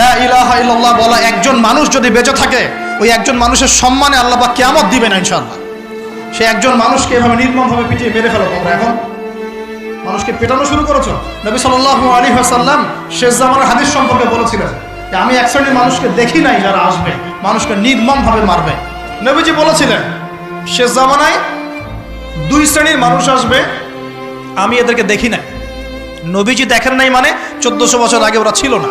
লা ইলাহা ইল্লাল্লাহ বলা একজন মানুষ যদি বেঁচে থাকে, ওই একজন মানুষের সম্মানে আল্লাহ বা কেমত দিবে না ইনশাআল্লাহ। সে একজন মানুষকে এভাবে নির্মমভাবে পিটিয়ে মেরে ফেলো তোমরা এখন। মানুষকে পেটানো শুরু করেছ। নবী সাল্লাল্লাহু আলাইহি ওয়াসাল্লাম শেষ জামানের হাদিস সম্পর্কে বলেছিলেন যে, আমি এক শ্রেণির মানুষকে দেখি নাই যারা আসবে। মানুষকে নির্মমভাবে মারবে। নবীজি বলেছিলেন, শেষ জামানায় দুই শ্রেণির মানুষ আসবে, আমি এদেরকে দেখি নাই। নবীজি দেখেন নাই মানে চোদ্দশো বছর আগে ওরা ছিল না।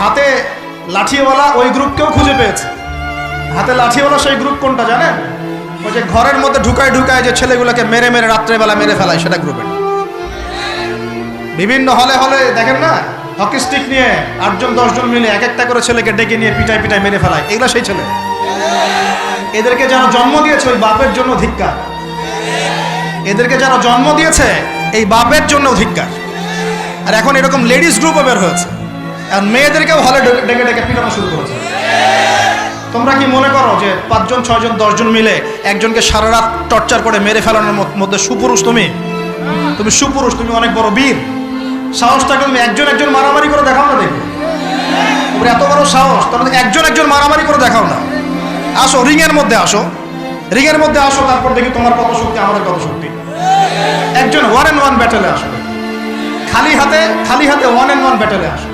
হাতে লাঠিওয়ালা ওই গ্রুপকেও খুঁজে পেয়েছে। হাতে লাঠিওয়ালা সেই গ্রুপ কোনটা জানেন? ওই যে ঘরের মধ্যে ঢুকায় ঢুকায় যে ছেলেগুলোকে মেরে মেরে রাত্রেবেলা মেরে ফেলায় সেটা গ্রুপের বিভিন্ন হলে হলে, দেখেন না? হকি স্টিক নিয়ে আটজন, দশজন মিলে এক একটা করে ছেলেকে ডেকে নিয়ে পিটায় পিটায় মেরে ফেলায়। এগুলো সেই ছেলে। এদেরকে যারা জন্ম দিয়েছে ওই বাপের জন্য ধিক্কার। এদেরকে যারা জন্ম দিয়েছে এই বাপের জন্য ধিক্কার। আর এখন এরকম লেডিস গ্রুপও বের হয়েছে। আর মেয়েদেরকেও হলে ডেকে ডেকে পিটানো শুরু করেছে। তোমরা কি মনে করো যে পাঁচজন, ছয়জন, দশজন মিলে একজনকে সারা রাত টর্চার করে মেরে ফেলানোর মধ্যে সুপুরুষ তুমি? তুমি সুপুরুষ, তুমি অনেক বড় বীর। সাহসটাকে তুমি একজন একজন মারামারি করে দেখাও না দেখি। তোমার এত বড় সাহস। তাহলে একজন একজন মারামারি করে দেখাও না। আসো, রিংয়ের মধ্যে আসো। রিংয়ের মধ্যে আসো, তারপর দেখি তোমার কত শক্তি, আমাদের কত শক্তি। একজন ওয়ান অ্যান্ড ওয়ান ব্যাটেলে আসো। খালি হাতে খালি হাতে ওয়ান অ্যান্ড ওয়ান ব্যাটেলে আসো।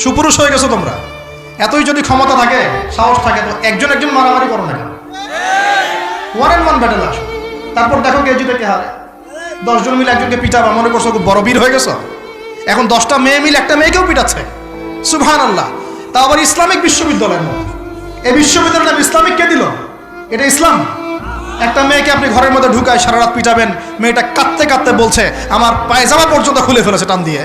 সুপুরুষ হয়ে গেছো তোমরা। এতই যদি ক্ষমতা থাকে, সাহস থাকে, তো একজন একজন মারামারি করো না কেন? ওয়ান অ্যান্ড ওয়ান ব্যাটেল আসো। তারপর দেখো কে জিতে কে হারে। দশজন মিলে একজনকে পিটাবা, মনে করছ বড় বীর হয়ে গেছো? এখন দশটা মেয়ে মিলে একটা মেয়েকেও পিটাচ্ছে। সুবহান আল্লাহ তা আবার ইসলামিক বিশ্ববিদ্যালয়ের মধ্যে। এই বিশ্ববিদ্যালয়টা ইসলামিক কে দিল? এটা ইসলাম? একটা মেয়েকে আপনি ঘরের মধ্যে ঢুকায় সারা রাত পিটাবেন, মেয়েটা কাঁদতে কাঁদতে বলছে, আমার পায়জামা পর্যন্ত খুলে ফেলেছে টান দিয়ে।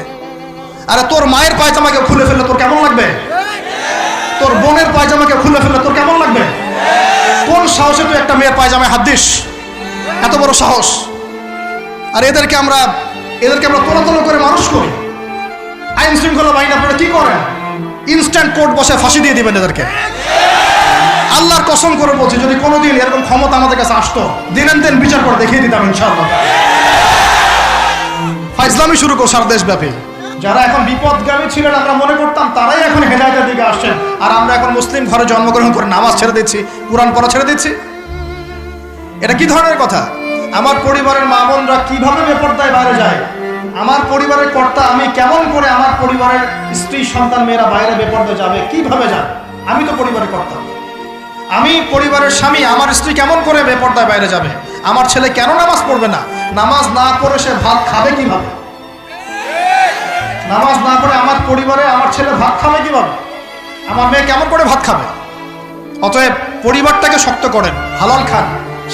আরে তোর মায়ের পায়জামাকে খুলে ফেললে তোর কেমন লাগবে? তোর বোনের পায়জামাকে খুলে ফেললে তোর কেমন লাগবে? কোন সাহসে তুই একটা মেয়ের পায়জামায় হাত দিস? এত বড় সাহস। আর এদেরকে আমরা এদেরকে আমরা তোলা তোলা করে মানুষ করি। আইন শৃঙ্খলা বাহিনী আপনারা কি করেন? ইনস্ট্যান্ট কোর্ট বসে ফাঁসি দিয়ে দিবেন এদেরকে। আল্লাহর কসম করে বলছি, যদি কোনোদিন এরকম ক্ষমতা আমাদের কাছে আসতো, দিনেন দিন বিচার করে দেখিয়ে দিতাম ইনশাআল্লাহ। ফাইজলামি শুরু কর সারা দেশব্যাপী। যারা এখন বিপদগামী ছিলেন, আমরা মনে করতাম তারাই এখন হেদায়তের দিকে আসছেন। আর আমরা এখন মুসলিম ঘরে জন্মগ্রহণ করে নামাজ ছেড়ে দিচ্ছি, কোরআন পড়া ছেড়ে দিচ্ছি। এটা কি ধরনের কথা? আমার পরিবারের মা বোনরা কীভাবে বেপর্দায় বাইরে যায়? আমার পরিবারের কর্তা, আমি কেমন করে আমার পরিবারের স্ত্রী, সন্তান, মেয়েরা বাইরে বেপর্দায় যাবে? কীভাবে যাবে আমি তো পরিবারের কর্তা। আমি পরিবারের স্বামী, আমার স্ত্রী কেমন করে বেপর্দায় বাইরে যাবে? আমার ছেলে কেন নামাজ পড়বে না? নামাজ না পড়ে সে ভাত খাবে কীভাবে? নামাজ না পড়ে আমার পরিবারে আমার ছেলে ভাত খাবে কীভাবে? আমার মেয়ে কেমন করে ভাত খাবে? অতএব পরিবারটাকে শক্ত করেন, হালাল খান।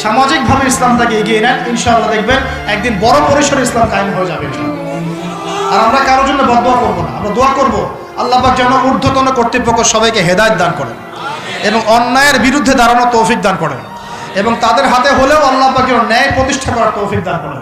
সামাজিকভাবে ইসলামটাকে এগিয়ে নেন। ইনশাআল্লাহ দেখবেন একদিন বড় পরিসরে ইসলাম কায়েম হয়ে যাবে আর আমরা কারোর জন্য বদয়া করব না। আমরা দোয়া করব, আল্লাহ পাক যেন ঊর্ধ্বতন কর্তৃপক্ষ সবাইকে হেদায়ত দান করেন এবং অন্যায়ের বিরুদ্ধে দাঁড়ানোর তৌফিক দান করেন এবং তাদের হাতে হলেও আল্লাহ পাক যেন ন্যায় প্রতিষ্ঠা করার তৌফিক দান করেন।